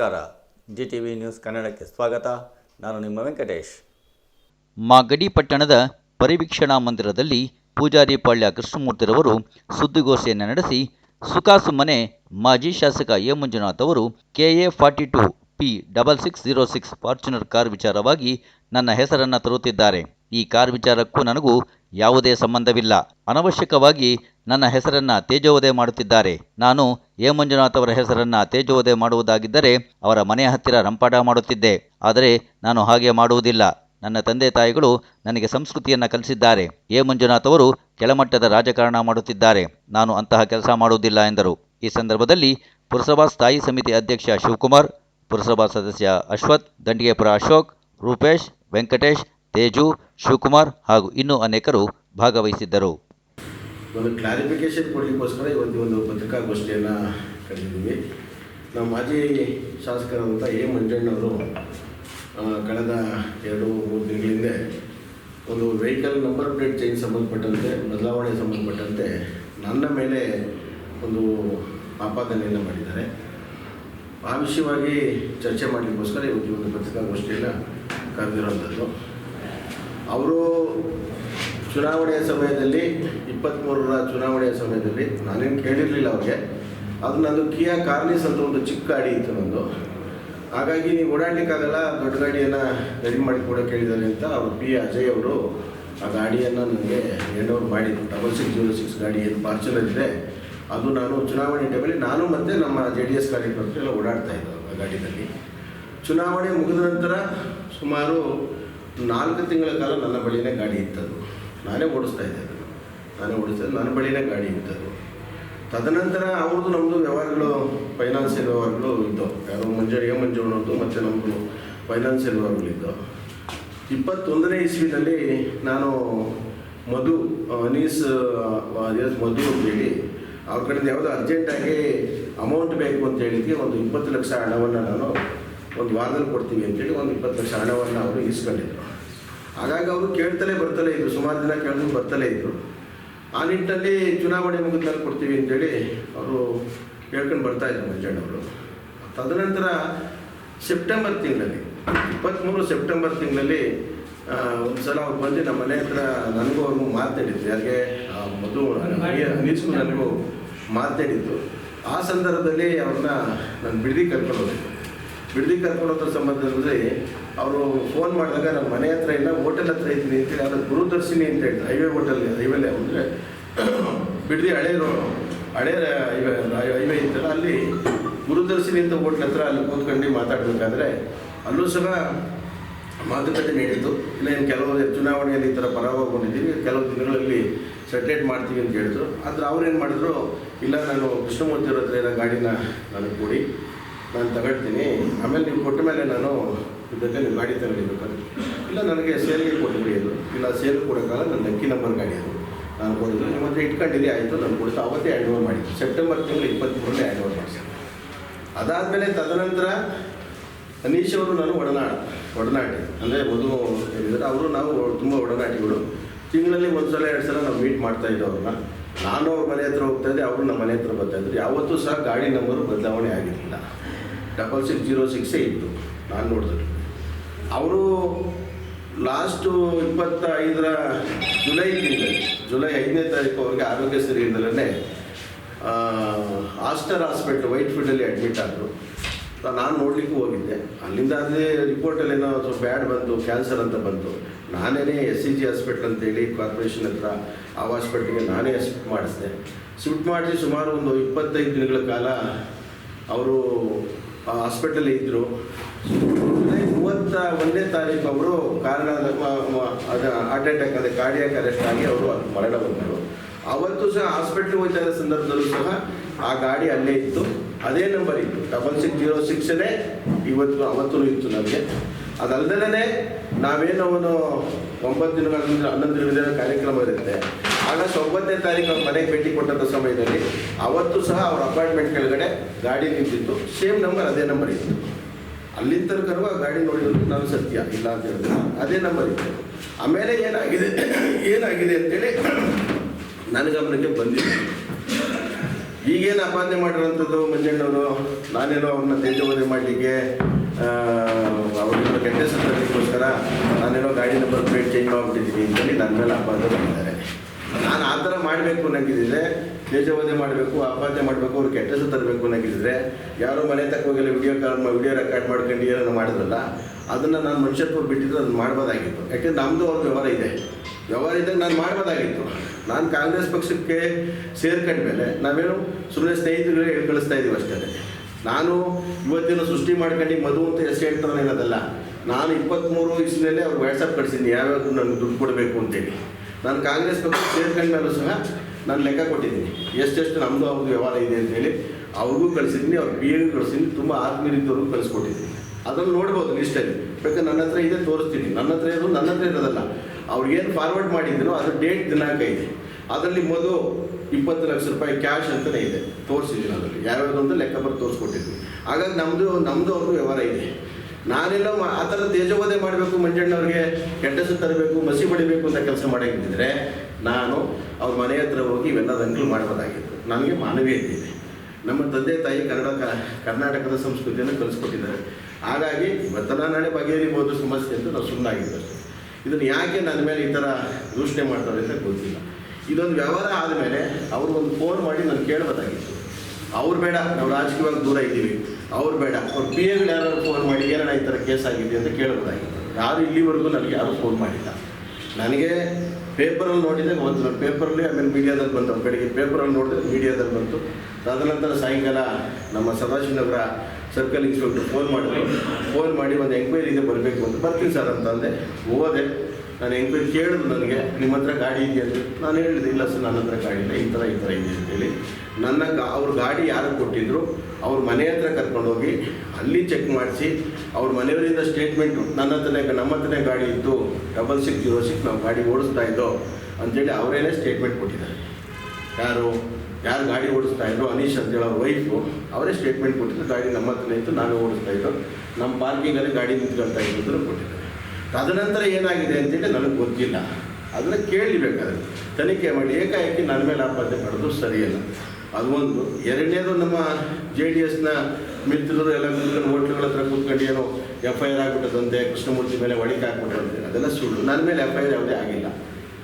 ನಮಸ್ಕಾರ. G T V news ಕನ್ನಡಕ್ಕೆ ಸ್ವಾಗತ. ನಾನು ನಿಮ್ಮ ವೆಂಕಟೇಶ್. ಮಾಗಡಿ ಪಟ್ಟಣದ ಪರಿವೀಕ್ಷಣಾ ಮಂದಿರದಲ್ಲಿ ಪೂಜಾರಿ ಪಾಳ್ಯ ಕೃಷ್ಣಮೂರ್ತಿರವರು ಸುದ್ದಿಗೋಷ್ಠಿಯನ್ನು ನಡೆಸಿ ಸುಖಾಸುಮ್ಮನೆ ಮಾಜಿ ಶಾಸಕ ಎ ಮಂಜುನಾಥ್ ಅವರು KA forty two P double six zero six Fortuner car ವಿಚಾರವಾಗಿ ನನ್ನ ಹೆಸರನ್ನು ತರುತ್ತಿದ್ದಾರೆ. ಈ ಕಾರ್ ವಿಚಾರಕ್ಕೂ ನನಗೂ ಯಾವುದೇ ಸಂಬಂಧವಿಲ್ಲ. ಅನವಶ್ಯಕವಾಗಿ ನನ್ನ ಹೆಸರನ್ನ ತೇಜೋವಧೆ ಮಾಡುತ್ತಿದ್ದಾರೆ. ನಾನು ಎ ಮಂಜುನಾಥ್ ಅವರ ಹೆಸರನ್ನ ತೇಜೋವಧೆ ಮಾಡುವುದಾಗಿದ್ದರೆ ಅವರ ಮನೆಯ ಹತ್ತಿರ ರಂಪಾಟ ಮಾಡುತ್ತಿದ್ದೆ. ಆದರೆ ನಾನು ಹಾಗೆ ಮಾಡುವುದಿಲ್ಲ. ನನ್ನ ತಂದೆ ತಾಯಿಗಳು ನನಗೆ ಸಂಸ್ಕೃತಿಯನ್ನು ಕಲಿಸಿದ್ದಾರೆ. ಎ ಮಂಜುನಾಥ್ ಅವರು ಕೆಳಮಟ್ಟದ ರಾಜಕಾರಣ ಮಾಡುತ್ತಿದ್ದಾರೆ. ನಾನು ಅಂತಹ ಕೆಲಸ ಮಾಡುವುದಿಲ್ಲ ಎಂದರು. ಈ ಸಂದರ್ಭದಲ್ಲಿ ಪುರಸಭಾ ಸ್ಥಾಯಿ ಸಮಿತಿ ಅಧ್ಯಕ್ಷ ಶಿವಕುಮಾರ್, ಪುರಸಭಾ ಸದಸ್ಯ ಅಶ್ವಥ್, ದಂಡಿಗೆಪುರ ಅಶೋಕ್, ರೂಪೇಶ್, ವೆಂಕಟೇಶ್ ತೇಜು, ಶಿವಕುಮಾರ್ ಹಾಗೂ ಇನ್ನೂ ಅನೇಕರು ಭಾಗವಹಿಸಿದ್ದರು. ಒಂದು ಕ್ಲಾರಿಫಿಕೇಷನ್ ಕೊಡಲಿಕ್ಕೋಸ್ಕರ ಇವತ್ತು ಒಂದು ಪತ್ರಿಕಾಗೋಷ್ಠಿಯನ್ನು ಕರೆದಿದ್ದೀವಿ ನಮ್ಮ ಮಾಜಿ ಶಾಸಕರಾದಂಥ ಎ. ಮಂಜಣ್ಣವರು ಕಳೆದ ಎರಡು ಮೂರು ತಿಂಗಳಿಂದ ಒಂದು ವೆಹಿಕಲ್ ನಂಬರ್ ಪ್ಲೇಟ್ ಚೇಂಜ್ ಸಂಬಂಧಪಟ್ಟಂತೆ, ಬದಲಾವಣೆ ಸಂಬಂಧಪಟ್ಟಂತೆ ನನ್ನ ಮೇಲೆ ಒಂದು ಆಪಾದನೆಯನ್ನು ಮಾಡಿದ್ದಾರೆ. ಆ ವಿಷಯವಾಗಿ ಚರ್ಚೆ ಮಾಡಲಿಕ್ಕೋಸ್ಕರ ಇವತ್ತು ಒಂದು ಪತ್ರಿಕಾಗೋಷ್ಠಿಯನ್ನು ಕರೆದಿರುವಂಥದ್ದು ಅವರು ಚುನಾವಣೆಯ ಸಮಯದಲ್ಲಿ ಇಪ್ಪತ್ತ್ಮೂರರ ಚುನಾವಣೆಯ ಸಮಯದಲ್ಲಿ, ನಾನೇನು ಕೇಳಿರಲಿಲ್ಲ ಅವ್ರಿಗೆ, ಅದು ನಂದು ಕಿಯಾ ಕಾರ್ನಿಸ್ ಅಂತ ಒಂದು ಚಿಕ್ಕ ಗಾಡಿ ಇತ್ತು ನಂದು. ಹಾಗಾಗಿ ನೀವು ಓಡಾಡಲಿಕ್ಕಾಗಲ್ಲ, ದೊಡ್ಡ ಗಾಡಿಯನ್ನು ರೆಡಿ ಮಾಡಿ ಕೂಡ ಕೇಳಿದ್ದಾರೆ ಅಂತ ಅವರು ಪಿ ಅಜಯ್ ಅವರು ಆ ಗಾಡಿಯನ್ನು ನನಗೆ ಹ್ಯಾಂಡ್ ಓವರ್ ಮಾಡಿದ್ರು. ಡಬಲ್ ಸಿಕ್ಸ್ ಜೀರೋ ಸಿಕ್ಸ್ ಗಾಡಿ ಏನು ಫಾರ್ಚುನರ್ ಇದೆ ಅದು ನಾನು ಚುನಾವಣೆ ಟೈಮಲ್ಲಿ ನಾನು ಮತ್ತು ನಮ್ಮ ಜೆ ಡಿ ಎಸ್ ಕಾರ್ಯಕರ್ತರು ಎಲ್ಲ ಓಡಾಡ್ತಾ ಇದ್ದರು ಆ ಗಾಡಿಯಲ್ಲಿ ಚುನಾವಣೆ ಮುಗಿದ ನಂತರ ಸುಮಾರು ನಾಲ್ಕು ತಿಂಗಳ ಕಾಲ ನನ್ನ ಬಳಿನೇ ಗಾಡಿ ಇತ್ತದು. ನಾನೇ ಓಡಿಸ್ತಾ ಇದ್ದೆ ಅದನ್ನು ನಾನೇ ಓಡಿಸ್ತಾ ನನ್ನ ಬಳಿನೇ ಗಾಡಿ ಇತ್ತದು. ತದನಂತರ ಅವ್ರದ್ದು ನಮ್ಮದು ವ್ಯವಹಾರಗಳು ಫೈನಾನ್ಸಿಯಲ್ ವ್ಯವಹಾರಗಳು ಇದ್ದವು. ಯಾರೋ ಮಂಜು ಎ ಮಂಜುಣ್ಣದ್ದು ಮತ್ತು ನಮ್ಮದು ಫೈನಾನ್ಸಿಯಲ್ ವ್ಯವಹಾರಗಳಿದ್ದವು ಇಪ್ಪತ್ತೊಂದನೇ ಇಸ್ವಿನಲ್ಲಿ ನಾನು ಮಧು ಅನೀಸ್ ಮಧು ಅಂತೇಳಿ ಅವ್ರ ಕಡೆಯಿಂದ ಯಾವುದೋ ಅರ್ಜೆಂಟಾಗಿ ಅಮೌಂಟ್ ಬೇಕು ಅಂತ ಹೇಳಿದ್ವಿ ಒಂದು ಇಪ್ಪತ್ತು ಲಕ್ಷ ಹಣವನ್ನು ನಾನು ಒಂದು ವಾರದಲ್ಲಿ ಕೊಡ್ತೀವಿ ಅಂತೇಳಿ ಒಂದು ಇಪ್ಪತ್ತು ಲಕ್ಷ ಹಣವನ್ನು ಅವರು ಇಸ್ಕೊಂಡಿದ್ರು ಹಾಗಾಗಿ ಅವರು ಕೇಳ್ತಲೇ ಬರ್ತಲೇ ಇದ್ರು, ಸುಮಾರು ದಿನ ಕೇಳಿದ್ರು ಬರ್ತಲೇ ಇದ್ರು. ಆ ನಿಟ್ಟಿನಲ್ಲಿ ಚುನಾವಣೆ ಮುಗಿದ್ಮೇಲೆ ಕೊಡ್ತೀವಿ ಅಂತೇಳಿ ಅವರು ಕೇಳ್ಕೊಂಡು ಬರ್ತಾ ಇದ್ರು ಮಂಜಣ್ಣವರು. ತದನಂತರ ಸೆಪ್ಟೆಂಬರ್ ತಿಂಗಳಲ್ಲಿ ಇಪ್ಪತ್ತ್ಮೂರು ಸೆಪ್ಟೆಂಬರ್ ತಿಂಗಳಲ್ಲಿ ಒಂದು ಸಲ ಅವ್ರು ಬಂದು ನಮ್ಮ ಮನೆ ಹತ್ರ ನನಗೂ ಅವ್ರಿಗೂ ಮಾತಾಡಿದ್ರು. ಯಾಕೆ ನನಗೆ ಅನೀಸ್ಗೂ ನನಗೂ ಮಾತಾಡಿದ್ದು ಆ ಸಂದರ್ಭದಲ್ಲಿ ಅವ್ರನ್ನ ನಾನು ಬಿಡದಿ ಕರ್ಕೊಂಡು ಹೋಗಿದ್ದೆ ಕರ್ಕೊಂಡು ಹೋದ್ರ ಸಂಬಂಧದಲ್ಲಿ ಅವರು ಫೋನ್ ಮಾಡಿದಾಗ ನಾನು ಮನೆ ಹತ್ರ ಇಲ್ಲ ಹೋಟೆಲ್ ಹತ್ರ ಇದ್ದೀನಿ ಅಂತೇಳಿ ಅದು ಗುರುದರ್ಶಿನಿ ಅಂತ ಹೇಳಿ ಹೈವೇ ಹೋಟೆಲ್ ಹೈವೇಲೆ ಅಂದರೆ ಬಿಡದಿ ಹಳೆ ಹಳೆ ಹೈವೇ ಹೈವೇ ಇತ್ತಲ್ಲ, ಅಲ್ಲಿ ಗುರುದರ್ಶಿನಿ ಅಂತ ಹೋಟ್ಲ್ ಹತ್ರ ಅಲ್ಲಿ ಕೂತ್ಕೊಂಡು ಮಾತಾಡಬೇಕಾದ್ರೆ ಅಲ್ಲೂ ಸಹ ಮಾತುಕತೆ ನೀಡಿದ್ದು ಇಲ್ಲ ಏನು ಕೆಲವು ಚುನಾವಣೆಯಲ್ಲಿ ಈ ಥರ ಪರಾಭವಗೊಂಡಿದ್ದೀವಿ, ಕೆಲವು ದಿನಗಳಲ್ಲಿ ಸೆಟ್ರೇಟ್ ಮಾಡ್ತೀವಿ ಅಂತ ಹೇಳಿದ್ರು. ಆದರೆ ಏನು ಮಾಡಿದ್ರು, ಇಲ್ಲ, ನಾನು ಕೃಷ್ಣಮೂರ್ತಿ ಅವ್ರ ಹತ್ರ ಇರೋ ಗಾಡಿನ ನನಗೆ ಕೊಡಿ. ನಾನು ತಗೊಳ್ತೀನಿ. ಆಮೇಲೆ ನೀವು ಕೊಟ್ಟ ಮೇಲೆ ನಾನು ಇದಕ್ಕೆ ನೀವು ಗಾಡಿ ತಗೊಂಡಿರ್ಬೇಕಾದ್ರೆ ಇಲ್ಲ, ನನಗೆ ಸೇಲ್ಗೆ ಕೊಟ್ಟುಬಿಡಿ ಅದು. ಇಲ್ಲ ಸೇಲ್ ಕೊಡೋಕ್ಕಾಗಲ್ಲ, ನನ್ನ ಅಕ್ಕಿ ನಂಬರ್ ಗಾಡಿ ಅದು. ನಾನು ಕೊಡಿದ್ರು ನಿಮ್ಮ ಹತ್ರ ಇಟ್ಕೊಂಡಿದ್ದೆ, ಆಯಿತು, ನಾನು ಕೊಡ್ತಾ ಅವತ್ತೇ ಹ್ಯಾಂಡ್ ಓವರ್ ಮಾಡಿದ್ದು. ಸೆಪ್ಟೆಂಬರ್ ತಿಂಗಳು ಇಪ್ಪತ್ತ್ಮೂರನೇ ಹ್ಯಾಂಡ್ ಓವರ್ ಮಾಡಿಸಿ ಅದಾದಮೇಲೆ ತದನಂತರ ಅನೀಶ್ ಅವರು ನಾನು ಒಡನಾಡ ಒಡನಾಟಿ ಅಂದರೆ ಮಧು ಹೇಳಿದರೆ ಅವರು ನಾವು ತುಂಬ ಒಡನಾಟಿಗಳು. ತಿಂಗಳಲ್ಲಿ ಒಂದು ಸಲ ಎರಡು ಸಲ ನಾವು ಮೀಟ್ ಮಾಡ್ತಾ ಇದ್ದೋ ಅವ್ರನ್ನ ನಾನು ಅವ್ರ ಮನೆ ಹತ್ರ ಹೋಗ್ತಾ ಇದ್ದೆ, ಅವರು ನಮ್ಮ ಮನೆ ಹತ್ರ ಬರ್ತಾ ಇದ್ರು. ಯಾವತ್ತೂ ಸಹ ಗಾಡಿ ನಂಬರು ಬದಲಾವಣೆ ಆಗಿರಲಿಲ್ಲ. ಡಬಲ್ ಸಿಕ್ಸ್ ಜೀರೋ ಸಿಕ್ಸೇ ಇತ್ತು, ನಾನು ನೋಡಿದ್ರೆ ಅವರು ಲಾಸ್ಟು ಇಪ್ಪತ್ತೈದರ ಜುಲೈ ತಿಂಗಳಲ್ಲಿ ಜುಲೈ ಐದನೇ ತಾರೀಕು ಅವ್ರಿಗೆ ಆರೋಗ್ಯ ಸರಿ ಇಲ್ಲದಲ್ಲೇ ಆಸ್ಟರ್ ಹಾಸ್ಪಿಟ್ಲ್ ವೈಟ್ ಫೀಲ್ಡಲ್ಲಿ ಅಡ್ಮಿಟ್ ಆದರು. ನಾನು ನೋಡಲಿಕ್ಕೂ ಹೋಗಿದ್ದೆ. ಅಲ್ಲಿಂದ ಅದೇ ರಿಪೋರ್ಟಲ್ಲಿ ಏನೋ ಸ್ವಲ್ಪ ಬ್ಯಾಡ್ ಬಂತು ಕ್ಯಾನ್ಸರ್ ಅಂತ ಬಂತು. ನಾನೇ ಎಸ್ ಸಿ ಜಿ ಹಾಸ್ಪಿಟ್ಲ್ ಅಂತೇಳಿ ಕಾರ್ಪೊರೇಷನ್ ಹತ್ರ ಆ ಹಾಸ್ಪಿಟ್ಲಿಗೆ ನಾನೇ ಶಿಫ್ಟ್ ಮಾಡಿಸಿದೆ. ಶಿಫ್ಟ್ ಮಾಡಿಸಿ ಸುಮಾರು ಒಂದು ಇಪ್ಪತ್ತೈದು ದಿನಗಳ ಕಾಲ ಅವರು ಆ ಹಾಸ್ಪಿಟಲಲ್ಲಿ ಇದ್ದರು ಜುಲೈ ಮೂವತ್ತ ಒಂದನೇ ತಾರೀಕು ಅವರು ಕಾರಣ ಹಾರ್ಟ್ ಅಟ್ಯಾಕ್ ಅದೇ ಕಾರ್ಡಿಯಾಕ್ ಅರೆಸ್ಟ್ ಆಗಿ ಅವರು ಮರಣ ಬಂದರು ಅವತ್ತು ಸಹ ಹಾಸ್ಪಿಟ್ಲ್ ಹೋಗ್ತಾ ಇದ್ದ ಸಂದರ್ಭದಲ್ಲೂ ಸಹ ಆ ಗಾಡಿ ಅಲ್ಲೇ ಇತ್ತು. ಅದೇ ನಂಬರ್ ಇತ್ತು. ಡಬಲ್ ಸಿಕ್ಸ್ ಜೀರೋ ಸಿಕ್ಸನೇ ಇವತ್ತು ಅವತ್ತೂ ಇತ್ತು ನನಗೆ ಅದಲ್ಲದೇ ನಾವೇನು ಅವನು ಒಂಬತ್ತು ದಿನಗಳ ಹನ್ನೊಂದು ದಿನಗಳ ಕಾರ್ಯಕ್ರಮ ಇರುತ್ತೆ. ಆಗಸ್ಟ್ ಒಂಬತ್ತನೇ ತಾರೀಕು ಅವ್ರ ಮನೆಗೆ ಭೇಟಿ ಕೊಟ್ಟಂಥ ಸಮಯದಲ್ಲಿ ಅವತ್ತು ಸಹ ಅವ್ರ ಅಪಾಯಿಂಟ್ಮೆಂಟ್ ಕೆಳಗಡೆ ಗಾಡಿ ನಿಂತಿತ್ತು. ಸೇಮ್ ನಂಬರ್, ಅದೇ ನಂಬರ್ ಇತ್ತು. ಅಲ್ಲಿಂದ ತನಕನೂ ಆ ಗಾಡಿ ನೋಡಿರೋದು ನಾನು ಸತ್ಯ, ಇಲ್ಲ ಅಂತ ಹೇಳಿದ್ರೆ. ಅದೇ ನಂಬರ್ ಇತ್ತು. ಆಮೇಲೆ ಏನಾಗಿದೆ ಏನಾಗಿದೆ ಅಂತೇಳಿ ನನ್ನ ಗಮನಕ್ಕೆ ಬಂದಿದೆ ಈಗೇನು ಅಪಾದನೆ ಮಾಡಿರೋಂಥದ್ದು ಮಂಜಣ್ಣವರು, ನಾನೇನೋ ಅವ್ರನ್ನ ತೇಜೋವಧೆ ಮಾಡಲಿಕ್ಕೆ ಅವ್ರನ್ನ ಕೆಟ್ಟ ಸಂದರ್ಭಕ್ಕೋಸ್ಕರ ನಾನೇನೋ ಗಾಡಿ ನಂಬರ್ ಪ್ಲೇಟ್ ಚೇಂಜ್ ಮಾಡಿಬಿಟ್ಟಿದ್ದೀನಿ ಅಂತೇಳಿ ನನ್ನ ಮೇಲೆ ಅಪಾದ ಮಾಡಿದ್ದಾರೆ. ನಾನು ಆ ಥರ ಮಾಡಬೇಕು ಅನ್ನಂಗಿದ್ರೆ ದೇಶವಾದಿ ಮಾಡಬೇಕು ಅಪಾದ್ಯ ಮಾಡಬೇಕು, ಅವ್ರು ಕೆಟ್ಟಸ ತರಬೇಕು ಅನ್ನಂಗಿದ್ರೆ, ಯಾರೋ ಮನೆ ತಕ್ಕ ಹೋಗಿಲ್ಲ ವಿಡಿಯೋ ಕಾಲ್ ವಿಡಿಯೋ ರೆಕಾರ್ಡ್ ಮಾಡ್ಕೊಂಡು ಏನೋ ಮಾಡಿದ್ರಲ್ಲ, ಅದನ್ನು ನಾನು ಮನುಷ್ಯತ್ವ ಬಿಟ್ಟಿದ್ರೆ ಅದನ್ನು ಮಾಡ್ಬೋದಾಗಿತ್ತು. ಯಾಕೆಂದ್ರೆ ನಮ್ಮದು ಅವ್ರ ವ್ಯವಹಾರ ಇದೆ. ವ್ಯವಹಾರ ಇದ್ದಾಗ ನಾನು ಮಾಡ್ಬೋದಾಗಿತ್ತು. ನಾನು ಕಾಂಗ್ರೆಸ್ ಪಕ್ಷಕ್ಕೆ ಸೇರ್ಕೊಂಡ್ಮೇಲೆ ನಾವೇನು ಸುಮ್ಮನೆ ಸ್ನೇಹಿತರುಗಳೇ ಕಳಿಸ್ತಾ ಇದ್ದೀವಿ ಅಷ್ಟೇ. ನಾನು ಇವತ್ತಿನ ಸೃಷ್ಟಿ ಮಾಡ್ಕೊಂಡು ಮಧು ಅಂತ ಹೆಸರು ಹೇಳ್ತಾನೆ ಅನ್ನೋದಲ್ಲ, ನಾನು ಇಪ್ಪತ್ತ್ಮೂರು ಇಸ್ಲೇ ಅವ್ರು ವಾಟ್ಸಪ್ ಕಳಿಸಿದ್ದೀನಿ, ಯಾವ್ಯಾವ ನನಗೆ ದುಡ್ಡು ಕೊಡಬೇಕು ಅಂತೇಳಿ. ನಾನು ಕಾಂಗ್ರೆಸ್ ಪಕ್ಷ ಸೇರ್ಕೊಂಡ್ಮೇಲೂ ಸಹ ನಾನು ಲೆಕ್ಕ ಕೊಟ್ಟಿದ್ದೀನಿ. ಎಷ್ಟೆಷ್ಟು ನಮ್ಮದು ಅವ್ರದ್ದು ವ್ಯವಹಾರ ಇದೆ ಅಂತೇಳಿ ಅವ್ರಿಗೂ ಕಳಿಸಿದ್ದೀನಿ, ಅವ್ರ ಪಿ ಎಗೂ ಕಳಿಸಿದ್ದೀನಿ, ತುಂಬ ಆತ್ಮೀಯರಿದ್ದವ್ರಿಗೂ ಕಳಿಸ್ಕೊಟ್ಟಿದ್ದೀನಿ. ಅದನ್ನು ನೋಡ್ಬೋದು ಲಿಸ್ಟಲ್ಲಿ ಬೇಕಾದ್ರೆ ನನ್ನ ಹತ್ರ ಇದೆ, ತೋರಿಸ್ತೀನಿ. ನನ್ನ ಹತ್ರ ಇರೋದು, ನನ್ನ ಹತ್ರ ಇರೋದಲ್ಲ. ಅವ್ರಿಗೇನು ಫಾರ್ವರ್ಡ್ ಮಾಡಿದ್ದೀನೋ ಅದು ಡೇಟ್ ದಿನಾಂಕ ಇದೆ. ಅದರಲ್ಲಿ ಮೊದಲು ಇಪ್ಪತ್ತು ಲಕ್ಷ ರೂಪಾಯಿ ಕ್ಯಾಶ್ ಅಂತಲೇ ಇದೆ, ತೋರಿಸಿದ್ದೀನಿ ಅದರಲ್ಲಿ. ಯಾವ್ಯಾವುದು ಅಂತ ಲೆಕ್ಕ ಬರೆದು ತೋರಿಸ್ಕೊಟ್ಟಿದ್ವಿ ಹಾಗಾಗಿ ನಮ್ಮದು ನಮ್ಮದು ಅವ್ರದ್ದು ವ್ಯವಹಾರ ಇದೆ. ನಾನೆಲ್ಲ ಆ ಥರ ತೇಜೋವಧೆ ಮಾಡಬೇಕು, ಮಂಜಣ್ಣವ್ರಿಗೆ ಕೆಟ್ಟಸು ತರಬೇಕು, ಮಸಿ ಬಡಿಬೇಕು ಅಂತ ಕೆಲಸ ಮಾಡಂಗಿದ್ರೆ ನಾನು ಅವ್ರ ಮನೆ ಹತ್ರ ಹೋಗಿ ಇವೆಲ್ಲ ದಂಗಲು ಮಾಡಬೋದಾಗಿತ್ತು. ನನಗೆ ಮಾನವೀಯತೆ ಇದೆ. ನಮ್ಮ ತಂದೆ ತಾಯಿ ಕನ್ನಡ ಕರ್ನಾಟಕದ ಸಂಸ್ಕೃತಿಯನ್ನು ಕಲಿಸ್ಕೊಟ್ಟಿದ್ದಾರೆ. ಹಾಗಾಗಿ ಇವತ್ತನ ನಾಳೆ ಬಗೆಹರಿಬೋದು ಸಮಸ್ಯೆ ಅಂತ ನಾವು ಸುಮ್ಮನಾಗಿದ್ದಾರೆ ಇದನ್ನು ಯಾಕೆ ನನ್ನ ಮೇಲೆ ಈ ಥರ ದೂಷಣೆ ಮಾಡ್ತಾರೆ ಅಂತ ಗೊತ್ತಿಲ್ಲ. ಇದೊಂದು ವ್ಯವಹಾರ ಆದಮೇಲೆ ಅವರು ಒಂದು ಫೋನ್ ಮಾಡಿ ನಾನು ಕೇಳಬೇಕಾಗಿತ್ತು. ಅವ್ರು ಬೇಡ, ನಾವು ರಾಜಕೀಯವಾಗಿ ದೂರ ಇದ್ದೀವಿ. ಅವ್ರು ಬೇಡ, ಅವ್ರ ಪಿ ಎಗಳು ಯಾರು ಫೋನ್ ಮಾಡಿ ಏನಣ್ಣ ಈ ಥರ ಕೇಸ್ ಆಗಿದೆ ಅಂತ ಕೇಳಬೇಕಾಗಿತ್ತು. ಯಾರು ಇಲ್ಲಿವರೆಗೂ ನನಗೆ ಯಾರೂ ಫೋನ್ ಮಾಡಿಲ್ಲ. ನನಗೆ ಪೇಪರಲ್ಲಿ ನೋಡಿದಾಗ ಒಂದು ನಾನು ಪೇಪರಲ್ಲಿ ಆಮೇಲೆ ಮೀಡಿಯಾದಲ್ಲಿ ಬಂತು ಬೆಳಿಗ್ಗೆ ಪೇಪರಲ್ಲಿ ನೋಡಿದ್ರೆ ಮೀಡಿಯಾದಲ್ಲಿ ಬಂತು. ತದನಂತರ ಸಾಯಂಕಾಲ ನಮ್ಮ ಸದಾಶಿವನಗರ ಸರ್ಕಲ್ ಇನ್ಸ್ಪೆಕ್ಟರ್ ಫೋನ್ ಮಾಡಿದ್ರು. ಫೋನ್ ಮಾಡಿ ಒಂದು ಎಂಕ್ವೈರಿಗೆ ಬರಬೇಕು ಅಂತ. ಬರ್ತೀನಿ ಸರ್ ಅಂತಂದೆ. ಹೋದೆ. ನಾನು ಎಂಕ್ವೈರಿ ಕೇಳಿದ್ರು ನನಗೆ, ನಿಮ್ಮ ಹತ್ರ ಗಾಡಿ ಅಂತ ನಾನು ಹೇಳಿದೆ, ಇಲ್ಲ ಸರ್, ನನ್ನ ಹತ್ರ ಗಾಡಿ ಇಲ್ಲ, ಈ ಥರ ಈ ಥರ ಇದೆ ಅಂತೇಳಿ ನನ್ನ ಗಾ, ಅವ್ರ ಗಾಡಿ ಯಾರು ಕೊಟ್ಟಿದ್ರು, ಅವ್ರ ಮನೆ ಹತ್ರ ಕರ್ಕೊಂಡೋಗಿ ಅಲ್ಲಿ ಚೆಕ್ ಮಾಡಿಸಿ, ಅವ್ರ ಮನೆಯವರಿಂದ ಸ್ಟೇಟ್ಮೆಂಟು ನನ್ನ ಹತ್ರನೇ, ನಮ್ಮ ಹತ್ರನೇ ಗಾಡಿ ಇತ್ತು ಡಬಲ್ ಸಿಕ್ಸ್ ಜೀರೋ ಸಿಕ್ಸ್ ನಾವು ಗಾಡಿ ಓಡಿಸ್ತಾ ಇದ್ದೋ ಅಂತೇಳಿ ಅವರೇನೇ ಸ್ಟೇಟ್ಮೆಂಟ್ ಕೊಟ್ಟಿದ್ದಾರೆ. ಯಾರು ಯಾರು ಗಾಡಿ ಓಡಿಸ್ತಾ ಇದ್ರು ಅನೀಶ್ ಅಂತೇಳಿ ಅವ್ರ ವೈಫು ಅವರೇ ಸ್ಟೇಟ್ಮೆಂಟ್ ಕೊಟ್ಟಿದ್ರು ಗಾಡಿ ನಮ್ಮ ಹತ್ರನೇ ಇತ್ತು ನಾನು ಓಡಿಸ್ತಾ ಇದ್ದೋ, ನಮ್ಮ ಪಾರ್ಕಿಂಗಲ್ಲಿ ಗಾಡಿ ನಿಂತ್ಕೊಳ್ತಾ ಇದ್ದು ಕೊಟ್ಟಿದ್ದಾರೆ. ತದನಂತರ ಏನಾಗಿದೆ ಅಂತೇಳಿ ನನಗೆ ಗೊತ್ತಿಲ್ಲ. ಅದನ್ನು ಕೇಳಿಬೇಕಾದ್ರೆ ತನಿಖೆ ಮಾಡಿ, ಏಕಾಏಕಿ ನನ್ನ ಮೇಲೆ ಆಪಾದನೆ ಮಾಡೋದು ಸರಿಯಲ್ಲ. ಅದು ಒಂದು. ಎರಡನೇದು ನಮ್ಮ ಜೆ ಡಿ ಎಸ್ನ ಮಿತ್ರರು ಎಲ್ಲ ಮಿತ್ರರು ಹೋಟ್ಲುಗಳ ಹತ್ರ ಕೂತ್ಕೊಂಡು ಏನೋ ಎಫ್ ಐ ಆರ್ ಆಗ್ಬಿಟ್ಟದಂತೆ, ಕೃಷ್ಣಮೂರ್ತಿ ಮೇಲೆ ಒಳಿಕೆ ಹಾಕ್ಬಿಟ್ಟಂತೆ ಅದೆಲ್ಲ ಸುಳ್ಳು. ನನ್ನ ಮೇಲೆ ಎಫ್ ಐ ಆರ್ ಯಾವುದೇ ಆಗಿಲ್ಲ.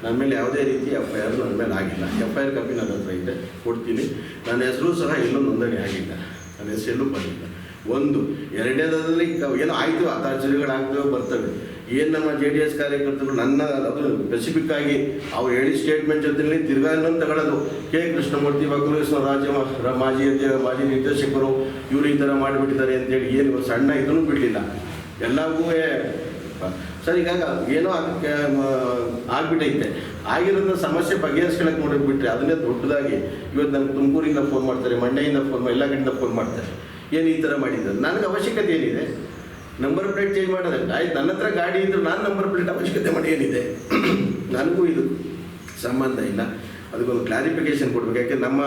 ನನ್ನ ಮೇಲೆ ಯಾವುದೇ ರೀತಿ ಎಫ್ ಐ ಆರ್ ನನ್ನ ಮೇಲೆ ಆಗಿಲ್ಲ. ಎಫ್ ಐ ಆರ್ ಕಾಪಿ ನನ್ನ ಹತ್ರ ಇದೆ, ಕೊಡ್ತೀನಿ. ನನ್ನ ಹೆಸರು ಸಹ ಎಲ್ಲೂ ನೋಂದಣಿ ಆಗಿಲ್ಲ. ನನ್ನ ಹೆಸರು ಬಂದಿಲ್ಲ. ಒಂದು. ಎರಡನೇದಾದಲ್ಲಿ ಏನೋ ಆಯಿತು ಅತಾಚರಿಗಳಾಗ್ತವೆ ಬರ್ತವೆ. ಏನು ನಮ್ಮ ಜೆ ಡಿ ಎಸ್ ಕಾರ್ಯಕರ್ತರು ನನ್ನ ಅದು ಸ್ಪೆಸಿಫಿಕ್ ಆಗಿ ಅವ್ರು ಹೇಳಿ ಸ್ಟೇಟ್ಮೆಂಟ್ ಜೊತೆಲಿ ತಿರ್ಗಾ ಇನ್ನೊಂದು ತಗೊಳ್ಳೋದು ಕೆ. ಕೃಷ್ಣಮೂರ್ತಿ ಬಗ್ಗೆ ರಾಜ್ಯ ಮಾಜಿ ಅಧ್ಯಕ್ಷ, ಮಾಜಿ ನಿರ್ದೇಶಕರು ಇವರು ಈ ಥರ ಮಾಡಿಬಿಟ್ಟಿದ್ದಾರೆ ಅಂತೇಳಿ ಏನು ಸಣ್ಣ ಇದನ್ನು ಬಿಡಲಿಲ್ಲ. ಎಲ್ಲವೂ ಸರ್, ಈಗ ಏನೋ ಆಗ್ಬಿಟ್ಟೈತೆ. ಆಗಿರೋದ್ರ ಸಮಸ್ಯೆ ಬಗೆಹರಿಸ್ಕೊಳಕ್ಕೆ ನೋಡಿ ಬಿಟ್ರೆ ಅದನ್ನೇ ದೊಡ್ಡದಾಗಿ ಇವತ್ತು ನನಗೆ ತುಮಕೂರಿಂದ ಫೋನ್ ಮಾಡ್ತಾರೆ, ಮಂಡ್ಯದಿಂದ ಫೋನ್ ಎಲ್ಲ ಕಡೆಯಿಂದ ಫೋನ್ ಮಾಡ್ತಾರೆ. ಏನು ಈ ಥರ ಮಾಡಿದ್ದಾರೆ? ನನಗೆ ಅವಶ್ಯಕತೆ ಏನಿದೆ? ನಂಬರ್ ಪ್ಲೇಟ್ ಚೇಂಜ್ ಮಾಡೋದಕ್ಕೆ ಆಯ್ತು, ನನ್ನ ಹತ್ರ ಗಾಡಿ ಇದ್ರೆ ನಾನು ನಂಬರ್ ಪ್ಲೇಟ್ ಅವಶ್ಯಕತೆ ಮಾಡಿ ಏನಿದೆ? ನನಗೂ ಇದು ಸಂಬಂಧ ಇಲ್ಲ. ಅದಕ್ಕೊಂದು ಕ್ಲಾರಿಫಿಕೇಶನ್ ಕೊಡ್ಬೇಕು. ಯಾಕೆ ನಮ್ಮ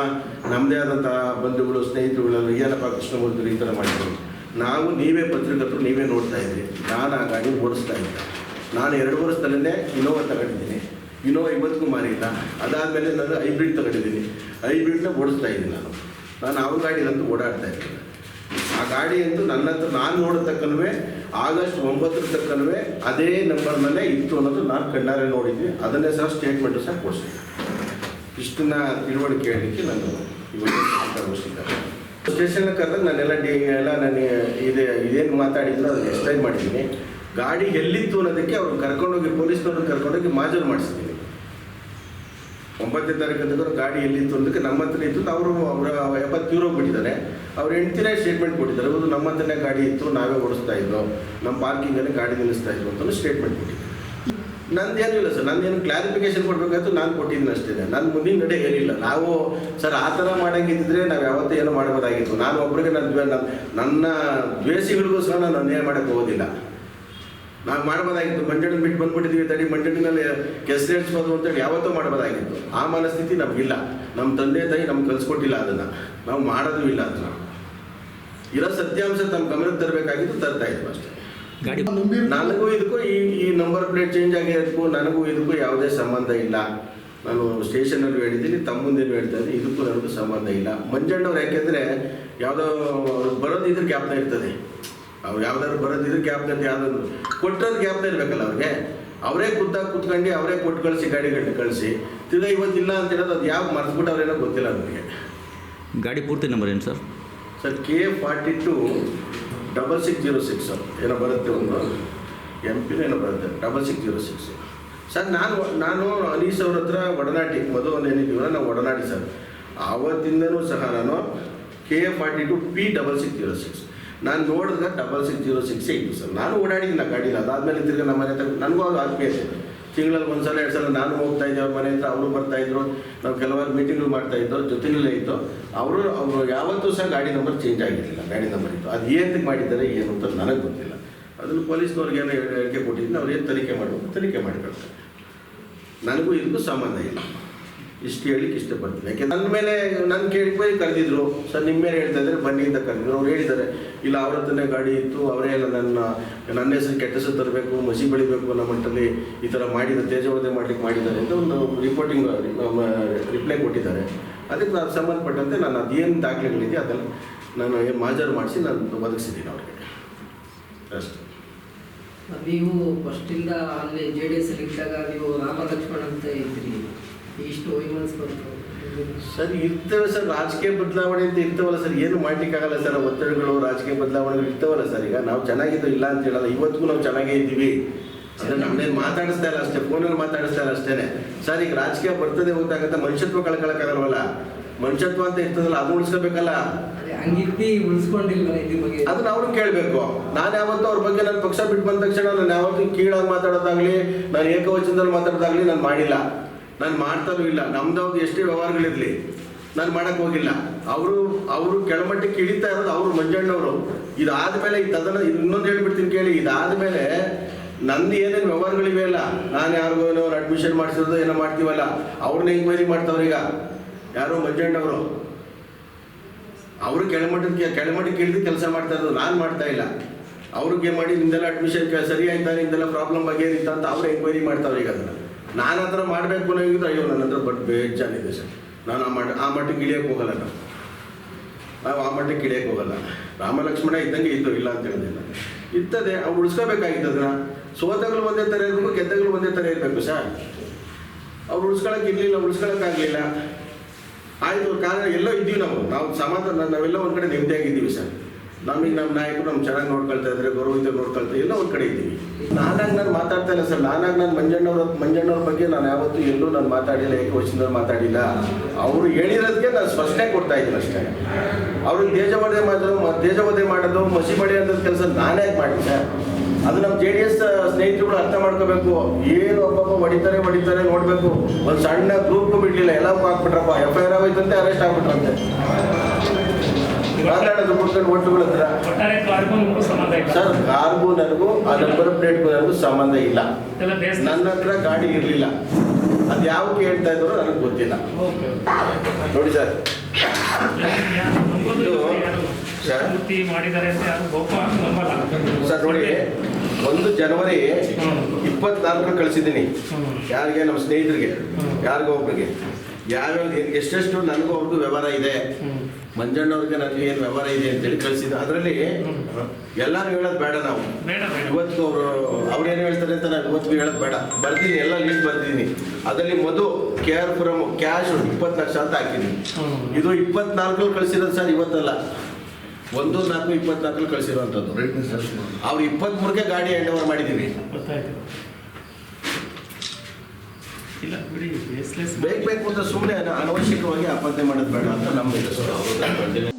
ನಮ್ಮದೇ ಆದಂಥ ಬಂಧುಗಳು, ಸ್ನೇಹಿತರುಗಳೆಲ್ಲ ಏನಪ್ಪ ಕೃಷ್ಣಮೂರ್ತಿ, ಈ ಥರ ಮಾಡಿದ್ರು. ನಾವು ನೀವೇ ಪತ್ರಕರ್ತರು ನೀವೇ ನೋಡ್ತಾ ಇದ್ರಿ. ನಾನು ಆ ಗಾಡಿ ಓಡಿಸ್ತಾ ಇದ್ದೆ ನಾನು ಎರಡು ವರ್ಷದಲ್ಲೇ ಇನೋವಾ ತಗೊಂಡಿದ್ದೀನಿ. ಇನೋವಾ ಇವತ್ತಿಗೂ ಮಾರಿಲ್ಲ ಅದಾದಮೇಲೆ ನಾನು ಹೈಬ್ರಿಡ್ ತಗೊಂಡಿದ್ದೀನಿ. ಹೈಬ್ರಿಡ್ನ ಓಡಿಸ್ತಾ ಇದ್ದೀನಿ ನಾನು. ನಾನು ಅವ್ರ ಗಾಡಿಲಂತೂ ಓಡಾಡ್ತಾ ಇದ್ದೀನಿ. ಆ ಗಾಡಿಯಂತೂ ನನ್ನದು ನಾನು ನೋಡತಕ್ಕನೂ ಆಗಸ್ಟ್ ಒಂಬತ್ತರ ತಕ್ಕನೂ ಅದೇ ನಂಬರ್ನಲ್ಲೇ ಇತ್ತು ಅನ್ನೋದು ನಾನು ಕಣ್ಣಾರೆ ನೋಡಿದ್ವಿ. ಅದನ್ನೇ ಸಹ ಸ್ಟೇಟ್ಮೆಂಟು ಸಹ ಕೊಡಿಸಿದ್ದೆ. ಇಷ್ಟನ್ನ ತಿಳುವಳಿಕೆ ಹೇಳಲಿಕ್ಕೆ ನಾನು ಇವತ್ತು ಸ್ಟೇಷನ್ ಕರೆದಾಗ ನಾನೆಲ್ಲ ಡಿ, ಎಲ್ಲ ನಾನು ಇದೆ, ಇದೇನು ಮಾತಾಡಿದ್ರು ಅದನ್ನು ಎಕ್ಸ್ಪ್ಲೈನ್ ಮಾಡಿದ್ದೀನಿ. ಗಾಡಿ ಎಲ್ಲಿತ್ತು ಅನ್ನೋದಕ್ಕೆ ಅವ್ರು ಕರ್ಕೊಂಡೋಗಿ, ಪೊಲೀಸ್ನವ್ರನ್ನ ಕರ್ಕೊಂಡೋಗಿ ಮಾಜೂರು ಮಾಡಿಸಿದ್ದೀನಿ. ಒಂಬತ್ತನೇ ತಾರೀಕು ಗಾಡಿ ಎಲ್ಲಿತ್ತು ಅನ್ನೋದಕ್ಕೆ ನಮ್ಮ ಹತ್ರ ಇತ್ತು ಅವರು ಅವರ ಎಪ್ಪತ್ತು ಯೂರೋ ಬಿಟ್ಟಿದ್ದಾರೆ ಅವ್ರ ಹೆಂಡ್ತಿನೇ ಸ್ಟೇಟ್ಮೆಂಟ್ ಕೊಟ್ಟಿದ್ದಾರೆ. ಒಂದು ನಮ್ಮ ಹತ್ರನೇ ಗಾಡಿ ಇತ್ತು, ನಾವೇ ಓಡಿಸ್ತಾ ಇದ್ದೋ ನಮ್ಮ ಪಾರ್ಕಿಂಗಲ್ಲಿ ಗಾಡಿ ನಿಲ್ಲಿಸ್ತಾ ಇದ್ವು ಅಂತ ಸ್ಟೇಟ್ಮೆಂಟ್ ಏನೂ ಇಲ್ಲ ಸರ್ ನಂದೇನು ಕ್ಲಾರಿಫಿಕೇಶನ್ ಕೊಡಬೇಕಾಯ್ತು, ನಾನು ಕೊಟ್ಟಿದ್ದೀನಿ ಅಷ್ಟೇ. ನನ್ನ ಮುಂದಿನ ನಡೆ ಏನಿಲ್ಲ. ನಾವು ಸರ್, ಆ ಥರ ಮಾಡೋಂಗಿದ್ದರೆ ನಾವು ಯಾವತ್ತೂ ಏನು ಮಾಡ್ಬೋದಾಗಿತ್ತು? ನಾನು ಒಬ್ಬರಿಗೆ ನನ್ನ ನನ್ನ- ದ್ವೇಷಿಗಳಿಗೂ ಸಹ ನಾನು ಅನ್ಯಾಯ ಮಾಡೋಕ್ಕೆ ಹೋಗೋದಿಲ್ಲ. ನಾವು ಮಾಡ್ಬೋದಾಗಿತ್ತು. ಮಂಜಣ್ಣ ಬಿಟ್ಟು ಬಂದ್ಬಿಟ್ಟಿದ್ದೀವಿ ತಡಿ ಮಂಜಣ್ಣಿನಲ್ಲಿ ಅಂತ ಅಂತೇಳಿ ಯಾವತ್ತೂ ಮಾಡ್ಬೋದಾಗಿತ್ತು. ಆ ಮನಸ್ಥಿತಿ ನಮಗಿಲ್ಲ. ನಮ್ಮ ತಂದೆ ತಾಯಿ ನಮ್ಗೆ ಕಲಿಸ್ಕೊಟ್ಟಿಲ್ಲ ಅದನ್ನು. ನಾವು ಮಾಡೋದು ಇಲ್ಲ ಅದನ್ನು ಇರೋ ಸತ್ಯಾಂಶ ತಮ್ಮ ಗಮನಕ್ಕೆ ತರಬೇಕಾಗಿತ್ತು ತರ್ತಾ ಇದ್ವಿ ಅಷ್ಟೇ. ಗಾಡಿ ನನಗೂ ಇದಕ್ಕೂ ಈ ಈ ನಂಬರ್ ಪ್ಲೇಟ್ ಚೇಂಜ್ ಆಗಿರೋದಕ್ಕೂ ನನಗೂ ಇದಕ್ಕೂ ಯಾವುದೇ ಸಂಬಂಧ ಇಲ್ಲ. ನಾನು ಸ್ಟೇಷನಲ್ಲಿ ಹೇಳಿದ್ದೀನಿ ತಮ್ಮ ಮುಂದೇನು ಹೇಳ್ತಾ ಇದ್ದೀನಿ ಇದಕ್ಕೂ ನನಗೂ ಸಂಬಂಧ ಇಲ್ಲ. ಮಂಜಣ್ಣವ್ರು ಯಾಕೆಂದರೆ ಯಾವುದೋ ಬರೋದು ಇದ್ರ ಗ್ಯಾಪ್ನ ಇರ್ತದೆ. ಅವ್ರು ಯಾವ್ದಾದ್ರು ಬರೋದಿದ್ರೆ ಕ್ಯಾಪ್ಟನ್ ಯಾವ್ದಾದ್ರು ಕೊಟ್ಟರೆ ಕ್ಯಾಪ್ಟನ್ ಇರಬೇಕಲ್ಲ ಅವ್ರಿಗೆ. ಅವರೇ ಕೂತಾಗ ಕುತ್ಕೊಂಡು ಅವರೇ ಕೊಟ್ಟು ಕಳಿಸಿ ಗಾಡಿಗಳನ್ನ ಕಳಿಸಿ. ತಿರ್ಗಾ ಇವತ್ತಿಲ್ಲ ಅಂತ ಹೇಳೋದು ಅದು ಯಾವ ಮರ್ಸ್ಬಿಟ್ಟವ್ರೇನೋ ಗೊತ್ತಿಲ್ಲ ನನಗೆ ಗಾಡಿ ಪೂರ್ತಿ ನಂಬರ್ ಏನು sir? Sir K forty two double six zero six ಏನೋ ಬರುತ್ತೆ ಒಂದು ಎಂ ಪಿನ ಏನೋ ಬರುತ್ತೆ double six zero six sir ನಾನು ನಾನು ಅನೀಸ್ ಅವ್ರ ಹತ್ರ ಒಡನಾಟಿ ಮಧು ಏನಿದ್ದೀವಿ ನಾವು ಒಡನಾಡಿ ಸರ್. ಆವತ್ತಿಂದನೂ ಸಹ ನಾನು K forty two P double six zero six ನಾನು ನೋಡಿದ್ರೆ ಡಬಲ್ ಸಿಕ್ಸ್ ಜೀರೋ ಸಿಕ್ಸ್ ಇತ್ತು ಸರ್ ನಾನು ಓಡಾಡಿಲ್ಲ ಗಾಡಿನ ಅದಾದಮೇಲೆ ತಿರ್ಗಿ ನಮ್ಮ ಮನೆ ಹತ್ರ ನನಗೂ ಅದು ಆತ್ಮೀಯತೆ ತಿಂಗಳಲ್ಲಿ ಒಂದು ಸಲ ಎರಡು ಸಲ ನಾನು ಹೋಗ್ತಾ ಇದ್ದೆ, ಅವ್ರ ಮನೆ ಹತ್ರ ಅವರು ಬರ್ತಾ ಇದ್ರು. ನಾವು ಕೆಲವಾರು ಮೀಟಿಂಗ್ಗಳು ಮಾಡ್ತಾ ಇದ್ದೋ ಜೊತೆಯಲ್ಲೇ ಇತ್ತು ಅವರು ಅವರು ಯಾವತ್ತೂ ಸಹ ಗಾಡಿ ನಂಬರ್ ಚೇಂಜ್ ಆಗಿರಲಿಲ್ಲ. ಗಾಡಿ ನಂಬರ್ ಇತ್ತು. ಅದು ಏನಕ್ಕೆ ಮಾಡಿದ್ದಾರೆ, ಏನು ಅಂತ ನನಗೆ ಗೊತ್ತಿಲ್ಲ. ಅದನ್ನು ಪೊಲೀಸ್ನವ್ರಿಗೆ ಏನೋ ಹೇಳಿಕೆ ಕೊಟ್ಟಿದ್ದೀನಿ. ಅವ್ರು ಏನು ತನಿಖೆ ಮಾಡಬೇಕು, ತನಿಖೆ ಮಾಡಿಕೊಳ್ತಾರೆ. ನನಗೂ ಇದಕ್ಕೂ ಸಂಬಂಧ ಇಲ್ಲ. ಇಷ್ಟು ಹೇಳಿಕ್ಕೆ ಇಷ್ಟಪಡ್ತೀನಿ. ಯಾಕೆ ನನ್ನ ಮೇಲೆ ನನ್ನ ಕೇಳಿ ಹೋಗಿ ಕರೆದಿದ್ರು, ಸರ್ ನಿಮ್ಮ ಮೇಲೆ ಹೇಳ್ತಾ ಇದ್ರೆ ಬನ್ನಿ ಅಂತ ಕರೆದಿದ್ರು. ಅವ್ರು ಹೇಳಿದ್ದಾರೆ, ಇಲ್ಲ, ಅವ್ರ ಹತ್ರನೇ ಗಾಡಿ ಇತ್ತು, ಅವರೇ ಎಲ್ಲ ನನ್ನ ನನ್ನ ಹೆಸರು ಕೆಟ್ಟ ಹೆಸರು ತರಬೇಕು, ಮಸಿ ಬೆಳಿಬೇಕು ಅನ್ನೋ ಮಟ್ಟಲ್ಲಿ ಈ ಥರ ಮಾಡಿದ ತೇಜವಧೆ ಮಾಡ್ಲಿಕ್ಕೆ ಮಾಡಿದ್ದಾರೆ ಅಂತ ಒಂದು ರಿಪೋರ್ಟಿಂಗ್ ರಿಪ್ಲೈ ಕೊಟ್ಟಿದ್ದಾರೆ. ಅದಕ್ಕೆ ನಾನು ಸಂಬಂಧಪಟ್ಟಂತೆ ನಾನು ಅದೇನು ದಾಖಲೆಗಳಿದೆ ಅದನ್ನು ನಾನು ಮಾಜಾರು ಮಾಡಿಸಿ ನಾನು ಒದಗಿಸಿದ್ದೀನಿ ಅವ್ರಿಗೆ. ಅಷ್ಟೇ. ನೀವು ಫಸ್ಟಿಂದ ಅಲ್ಲಿ ಜೆ ಡಿ ಎಸ್ ಇದ್ದಾಗ ನೀವು ರಾಮ ಲಕ್ಷ್ಮಣ್ ಅಂತ ಇದ್ರಿ. ಇಷ್ಟು ವೈಮನ್ಸ್ ಬಂತು ಸರ್ ಇರ್ತವೆ ಸರ್ ರಾಜಕೀಯ ಬದಲಾವಣೆ ಅಂತ ಇರ್ತವಲ್ಲ ಸರ್ ಏನು ಮಾಡ್ಲಿಕ್ಕಾಗಲ್ಲ ಸರ್ ಒತ್ತಡಗಳು ರಾಜಕೀಯ ಬದಲಾವಣೆಗಳು ಇರ್ತವಲ್ಲ ಸರ್ ಈಗ ನಾವು ಚೆನ್ನಾಗಿದ್ದು ಇಲ್ಲ ಅಂತ ಹೇಳಲ್ಲ ಇವತ್ತಿಗೂ ನಾವು ಚೆನ್ನಾಗೇ ಇದ್ದೀವಿ. ಅಂದ್ರೆ ನಮ್ಮನ್ನೇನು ಮಾತಾಡಿಸ್ತಾ ಇಲ್ಲ ಅಷ್ಟೇ ಫೋನಲ್ಲಿ ಮಾತಾಡಿಸ್ತಾ ಇಲ್ಲ ಅಷ್ಟೇನೆ. ಸರ್ ಈಗ ರಾಜಕೀಯ ಬರ್ತದೆ ಗೊತ್ತಾಗುತ್ತೆ ಮನುಷ್ಯತ್ವ ಕಳ್ಕೊಳಕ್ಕಾಗಲ್ವಲ್ಲ? ಮನುಷ್ಯತ್ವ ಅಂತ ಇರ್ತದಲ್ಲ ಅದು ಉಳಿಸ್ಕೋಬೇಕಲ್ಲ ಅದನ್ನ ಅವ್ರು ಕೇಳಬೇಕು. ನಾನು ಯಾವತ್ತೂ ಅವ್ರ ಬಗ್ಗೆ ನನ್ನ ಪಕ್ಷ ಬಿಟ್ಟು ಬಂದ ತಕ್ಷಣ ನಾನು ಯಾವತ್ತೂ ಕೀಳಾಗಿ ಮಾತಾಡೋದಾಗ್ಲಿ ನಾನು ಏಕವಚನದಲ್ಲಿ ಮಾತಾಡೋದಾಗ್ಲಿ ನಾನು ಮಾಡಿಲ್ಲ. ನಾನು ಮಾಡ್ತಾನೂ ಇಲ್ಲ. ನಮ್ದವ್ದು ಎಷ್ಟೇ ವ್ಯವಹಾರಗಳಿರಲಿ, ನಾನು ಮಾಡಕ್ ಹೋಗಿಲ್ಲ. ಅವರು ಅವರು ಕೆಳಮಟ್ಟಕ್ಕೆ ಇಳಿತಾ ಇರೋದು ಅವರು, ಮಂಜಣ್ಣವರು. ಇದಾದ್ಮೇಲೆ ಈ ತದನ ಇನ್ನೊಂದು ಹೇಳ್ಬಿಡ್ತೀನಿ ಕೇಳಿ. ಇದಾದ್ಮೇಲೆ ನಂದು ಏನೇನು ವ್ಯವಹಾರಗಳಿವೆ ಅಲ್ಲ, ನಾನು ಯಾರಿಗೋ ಏನೋ ಅಡ್ಮಿಷನ್ ಮಾಡಿಸೋದು ಏನೋ ಮಾಡ್ತೀವಲ್ಲ ಅವ್ರನ್ನ ಎಂಕ್ವೈರಿ ಮಾಡ್ತಾವ್ರೀಗ ಈಗ. ಯಾರೋ ಮಂಜಣ್ಣವರು. ಅವರು ಕೆಳಮಟ್ಟಕ್ಕೆ ಕೆಳಮಟ್ಟಕ್ಕೆ ಇಳಿದು ಕೆಲಸ ಮಾಡ್ತಾ ಇರೋದು ನಾನು ಮಾಡ್ತಾ ಇಲ್ಲ. ಅವ್ರಿಗೆ ಮಾಡಿ, ನಿಂದೆಲ್ಲ ಅಡ್ಮಿಷನ್ ಸರಿ ಆಯ್ತಾ, ನಿಂದೆಲ್ಲ ಪ್ರಾಬ್ಲಮ್ ಬಗೆಹರಿತಾ ಅಂತ ಅವ್ರು ಎಂಕ್ವೈರಿ ಮಾಡ್ತಾವ್ರೆ ಈಗ ಅದನ್ನು. ನಾನು ಹತ್ರ ಮಾಡಬೇಕು ಅನ್ನೋದು ಅಯ್ಯೋ ನನ್ನ ಹತ್ರ ಬಟ್ ಬೇಜಾನಿದೆ ಸರ್. ನಾನು ಆ ಮಟ್ಟ ಆ ಮಟ್ಟಕ್ಕೆ ಇಳಿಯೋಕೆ ಹೋಗಲ್ಲ ನಾವು ನಾವು ಆ ಮಟ್ಟಕ್ಕೆ ಇಳಿಯೋಕೆ ಹೋಗಲ್ಲ. ರಾಮ ಲಕ್ಷ್ಮಣ ಇದ್ದಂಗೆ ಇದ್ದು, ಇಲ್ಲ ಅಂತ ಹೇಳಿಲ್ಲ ಇರ್ತದೆ ಅವು ಉಳಿಸ್ಕೋಬೇಕಾಗಿತ್ತು ಅದನ್ನ. ಸೋತಗಳು ಒಂದೇ ಥರ ಇರಬೇಕು, ಗೆದ್ದಗಳು ಒಂದೇ ಥರ ಇರಬೇಕು ಸರ್. ಅವ್ರು ಉಳಿಸ್ಕೊಳಕ್ಕೆ ಇರಲಿಲ್ಲ, ಉಳಿಸ್ಕೊಳಕ್ಕಾಗಲಿಲ್ಲ. ಆಯಿತು, ಕಾರಣ ಎಲ್ಲೋ ಇದ್ದೀವಿ ನಾವು. ನಾವು ಸಮಾಧಾನ ನಾವೆಲ್ಲ ಒಂದು ಕಡೆ ನೆಮ್ಮದಿಯಾಗಿದ್ದೀವಿ ಸರ್. ನಮಗೆ ನಮ್ಮ ನಾಯಕರು ನಮ್ಮ ಚೆನ್ನಾಗಿ ನೋಡ್ಕೊಳ್ತಾ ಇದ್ದಾರೆ ಗೌರವಿತ ನೋಡ್ಕೊಳ್ತಾ ಎಲ್ಲ ಒಂದು ಕಡೆ ಇದ್ದೀವಿ. ನಾನಾಗಿ ನಾನು ಮಾತಾಡ್ತಾ ಇಲ್ಲ ಸರ್. ನಾನಾಗಿ ನಾನು ಮಂಜಣ್ಣವ್ರ ಮಂಜಣ್ಣವ್ರ ಬಗ್ಗೆ ನಾನು ಯಾವತ್ತೂ ಎಲ್ಲೂ ನಾನು ಮಾತಾಡಿಲ್ಲ ಏಕವಚನದಲ್ಲಿ ಮಾತಾಡಿಲ್ಲ. ಅವರು ಹೇಳಿರೋದಕ್ಕೆ ನಾನು ಸ್ಪಷ್ಟನೆ ಕೊಡ್ತಾ ಇದ್ದೀನಿ ಅಷ್ಟೇ. ಅವ್ರಿಗೆ ದೇಜವಧೆ ಮಾಡೋದು ತೇಜವಧೆ ಮಾಡೋದು, ಮಸಿ ಬಡಿಯೋಂಥ ಕೆಲಸ ನಾನೇ ಮಾಡಿ ಸರ್. ಅದು ನಮ್ಮ ಜೆ ಡಿ ಎಸ್ ಸ್ನೇಹಿತರುಗಳು ಅರ್ಥ ಮಾಡ್ಕೋಬೇಕು. ಏನು ಒಬ್ಬೊಬ್ಬ ಹೊಡಿತಾರೆ ಹೊಡಿತಾರೆ ನೋಡಬೇಕು. ಒಂದು ಸಣ್ಣ ಗ್ರೂಪ್ಗೂ ಬಿಡಲಿಲ್ಲ ಎಲ್ಲ ಹಾಕ್ಬಿಟ್ರಪ್ಪ. ಎಫ್ ಐ ಆರ್ ಆಗೋಯ್ತಂತೆ ಅರೆಸ್ಟ್ ಆಗ್ಬಿಟ್ರಂತೆ. ಮಾತಾಡೋದು ಕುತ್ಕೊಂಡು ಒಟ್ಟುಗಳ ಹತ್ರ? ಒಟ್ಟಾರೆ ಕಾರ್ಗೂ ನಿಮಗೂ ಸಂಬಂಧ ಇಲ್ಲ. ಸರ್ ಕಾರ್ಗೂ ನನಗೂ ಆ ನಂಬರ್ ಪ್ಲೇಟ್ಗೂ ನನಗೂ ಸಂಬಂಧ ಇಲ್ಲ. ಬೇಸ್ ನನ್ನ ಹತ್ರ ಗಾಡಿ ಇರಲಿಲ್ಲ. ಅದು ಯಾವಕ್ಕೆ ಹೇಳ್ತಾ ಇದ್ರು ನನಗೆ ಗೊತ್ತಿಲ್ಲ. ಓಕೆ ನೋಡಿ ಸರ್. ನಂಬೋದು ಸರ್? ಮಾಡಿದ್ದಾರೆ ಅಂತ ಯಾರು ಗೋಪ ನಂಬಲ್ಲ. ಸರ್ ನೋಡಿ ಒಂದು ಜನವರಿ ಹ್ಮ್. ಇಪ್ಪತ್ನಾಲ್ಕು ಕಳಿಸಿದ್ದೀನಿ. ಯಾರಿಗೆ? ನಮ್ಮ ಸ್ನೇಹಿತರಿಗೆ. ಯಾರಿಗೋ ಒಬ್ರಿಗೆ. ಯಾರು ಎಷ್ಟೆಷ್ಟು ನನಗೂ ಅವ್ರಿಗೂ ವ್ಯವಹಾರ ಇದೆ. ಮಂಜಣ್ಣವ್ರಿಗೆ ನನಗೆ ಏನು ವ್ಯವಹಾರ ಇದೆ ಅಂತೇಳಿ ಕಳಿಸಿದ್ದು. ಅದರಲ್ಲಿ ಎಲ್ಲರೂ ಎಲ್ಲಾನು ಹೇಳೋದು ಬೇಡ ನಾವು. ಇವತ್ತು ಅವರು ಅವ್ರು ಏನು ಹೇಳ್ತಾರೆ ಅಂತ ನಾನು ಇವತ್ತು ಹೇಳೋದು ಬೇಡ. ಬರ್ತೀನಿ ಎಲ್ಲ ಲಿಸ್ಟ್ ಬರ್ತೀನಿ. ಅದರಲ್ಲಿ Madhu K R Puram cash ಇಪ್ಪತ್ತು ಲಕ್ಷ ಅಂತ ಹಾಕಿದ್ದೀನಿ. ಇದು ಇಪ್ಪತ್ನಾಲ್ಕಲ್ಲಿ ಕಳಿಸಿರೋದು ಸರ್ ಇವತ್ತಲ್ಲ. ಒಂದು ನಾಲ್ಕು ಇಪ್ಪತ್ನಾಲ್ಕಲ್ಲಿ ಕಳಿಸಿರುವಂಥದ್ದು. ಅವ್ರು ಇಪ್ಪತ್ತ್ಮೂರಕ್ಕೆ ಗಾಡಿ ಹ್ಯಾಂಡ್ ಓವರ್ ಮಾಡಿದ್ದೀವಿ ಇಲ್ಲ ಬಿಡಿ ಬೇಕು ಬೇಕು ಅಂತ ಸುಮ್ಮನೆ ಅನವಶ್ಯಕವಾಗಿ ಆಪತ್ತೆ ಮಾಡೋದು ಬೇಡ ಅಂತ ನಮ್ಮ